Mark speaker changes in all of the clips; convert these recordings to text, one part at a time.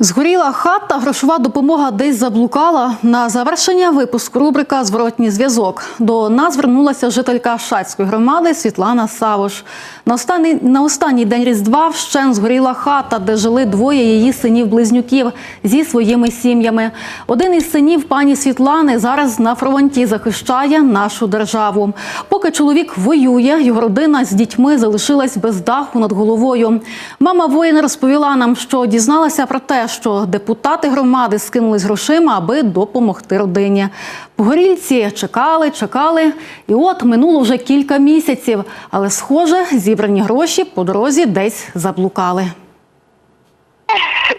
Speaker 1: Згоріла хата, грошова допомога десь заблукала. На завершення випуску рубрика Зворотній зв'язок. До нас звернулася жителька Шацької громади Світлана Савош. На останній, на останній день Різдва вщен згоріла хата, де жили двоє її синів-близнюків зі своїми сім'ями. Один із синів пані Світлани зараз на фронті захищає нашу державу. Поки чоловік воює, його родина з дітьми залишилась без даху над головою. Мама воїна розповіла нам, що дізналася про те, що депутати громади скинулись грошима, аби допомогти родині. Погорільці чекали, чекали, і от минуло вже кілька місяців. Але, схоже, зібрані гроші по дорозі десь заблукали.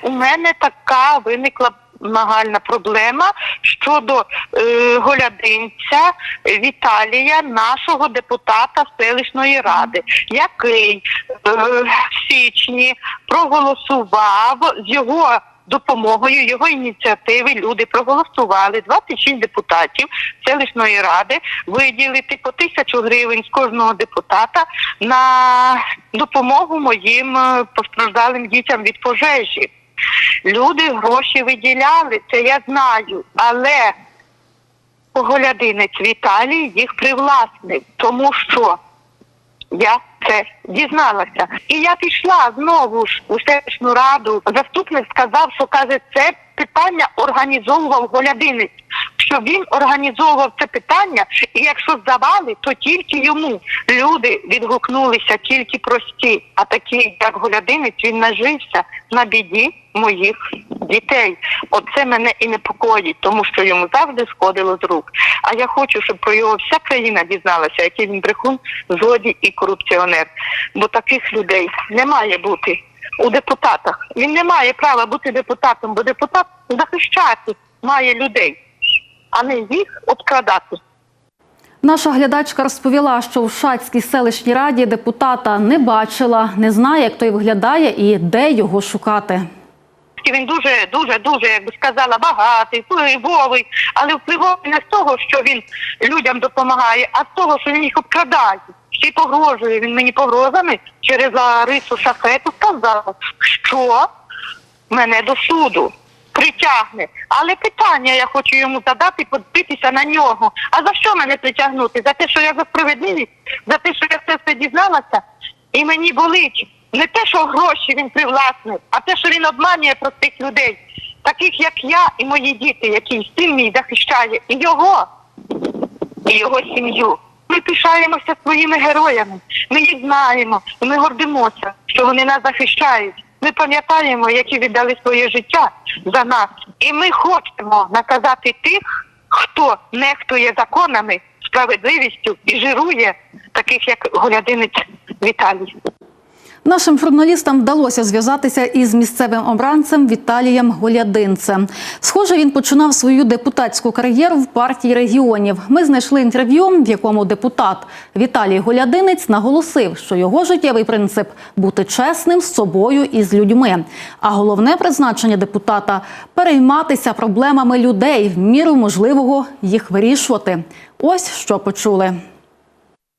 Speaker 2: у мене така виникла нагальна проблема щодо е, голядинця Віталія, нашого депутата селищної ради, який е, в січні проголосував з його. Допомогою його ініціативи люди проголосували 26 депутатів селищної ради виділити по тисячу гривень з кожного депутата на допомогу моїм е, постраждалим дітям від пожежі. Люди гроші виділяли, це я знаю, але Голядинець Віталій їх привласнив, тому що я це дізналася. І я пішла знову ж у селищну раду. Заступник сказав, що каже, це питання організовував Голядинець. Що він організовував це питання, і якщо завали, то тільки йому люди відгукнулися, тільки прості. А такі, як Голядинець, він нажився на біді моїх дітей. Оце мене і непокоїть, тому що йому завжди сходило з рук. А я хочу, щоб про його вся країна дізналася, який він брехун, злодій і корупціонер. Бо таких людей не має бути у депутатах. Він не має права бути депутатом, бо депутат захищати має людей, а не їх обкрадати.
Speaker 1: Наша глядачка розповіла, що в Шацькій селищній раді депутата не бачила, не знає, як той виглядає і де його шукати.
Speaker 2: Він дуже, дуже, дуже, як би сказала, багатий, впливовий, але впливовий не з того, що він людям допомагає, а з того, що він їх обкрадає. Всі погрожує. Він мені погрозами через Ларису Шафету сказав, що мене до суду притягне. Але питання я хочу йому задати, подивитися на нього. А за що мене притягнути? За те, що я за справедливість, за те, що я це все дізналася, і мені болить. Не те, що гроші він привласнив, а те, що він обманює простих людей, таких як я і мої діти, які син мій захищає, і його, і його сім'ю. Ми пишаємося своїми героями. Ми їх знаємо, ми гордимося, що вони нас захищають. Ми пам'ятаємо, які віддали своє життя за нас. І ми хочемо наказати тих, хто нехтує законами, справедливістю і жирує, таких як Голядинець Віталій.
Speaker 1: Нашим журналістам вдалося зв'язатися із місцевим обранцем Віталієм Голядинцем. Схоже, він починав свою депутатську кар'єру в партії регіонів. Ми знайшли інтерв'ю, в якому депутат Віталій Голядинець наголосив, що його життєвий принцип бути чесним з собою і з людьми. А головне призначення депутата перейматися проблемами людей в міру можливого їх вирішувати. Ось що почули.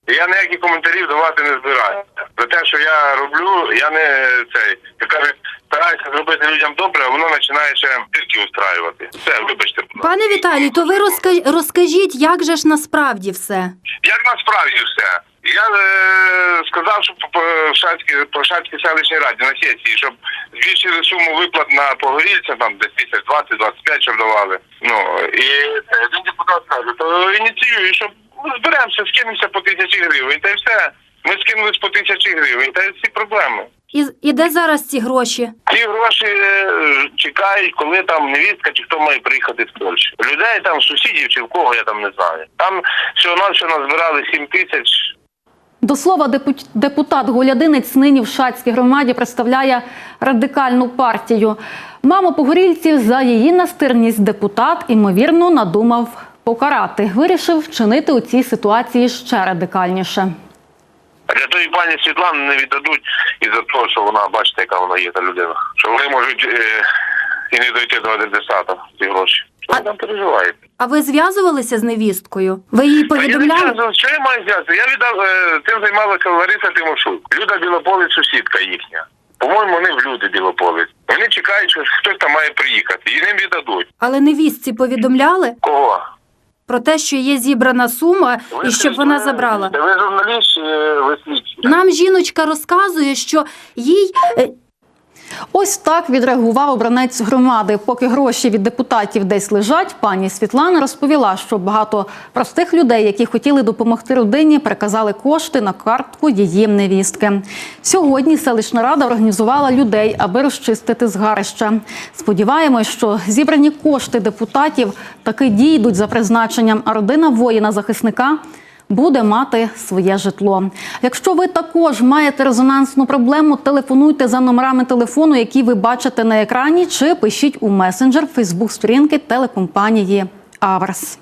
Speaker 3: Я ніяких коментарів давати не збираюся. За те, що я роблю, я не цей кажуть, стараюся зробити людям добре, а воно починає ще тільки устраювати. Все, вибачте.
Speaker 4: Пане Віталій, то ви розка- розкажіть, як же ж насправді все?
Speaker 3: Як насправді все? Я е, сказав, що по, Шацькій по Шацькій селищній раді на сесії, щоб збільшили суму виплат на погорільця, там десь тисяч 20-25, щоб давали. Ну і один депутат каже, то ініціюю, щоб ну, зберемося, скинемося по тисячі гривень, та й все. Ми скинулись по тисячі гривень, та всі проблеми.
Speaker 4: І, і де зараз ці гроші?
Speaker 3: Ці гроші е, чекають, коли там невістка чи хто має приїхати з Польщі. Людей там сусідів чи в кого я там не знаю. Там всього навсього назбирали 7 тисяч.
Speaker 1: До слова, депу- депутат Голядинець нині в Шацькій громаді представляє радикальну партію. Маму погорільців за її настирність депутат, імовірно, надумав покарати. Вирішив вчинити у цій ситуації ще радикальніше.
Speaker 3: А для тої пані Світлани не віддадуть із-за того, що вона, бачите, яка вона є та людина. Що вони можуть е, і не дойти до адресата ці гроші. Що ви там переживаєте?
Speaker 4: А ви зв'язувалися з невісткою? Ви
Speaker 3: Та я не
Speaker 4: повідомляли?
Speaker 3: Що я маю зв'язати? Я віддав е, тим займалася Лариса Тимошук. Люда Білополець, сусідка їхня. По-моєму, вони в люди Білополець. Вони чекають, що хтось там має приїхати, і ним віддадуть.
Speaker 4: Але невістці повідомляли? Про те, що є зібрана сума і щоб вона забрала.
Speaker 3: Ви журналіст, чи ви слідчі.
Speaker 4: Нам жіночка розказує, що їй е,
Speaker 1: Ось так відреагував обранець громади. Поки гроші від депутатів десь лежать, пані Світлана розповіла, що багато простих людей, які хотіли допомогти родині, переказали кошти на картку її невістки. Сьогодні селищна рада організувала людей, аби розчистити згарище. Сподіваємось, що зібрані кошти депутатів таки дійдуть за призначенням, а родина воїна захисника буде мати своє житло. Якщо ви також маєте резонансну проблему, телефонуйте за номерами телефону, які ви бачите на екрані, чи пишіть у месенджер Фейсбук сторінки телекомпанії Аверс.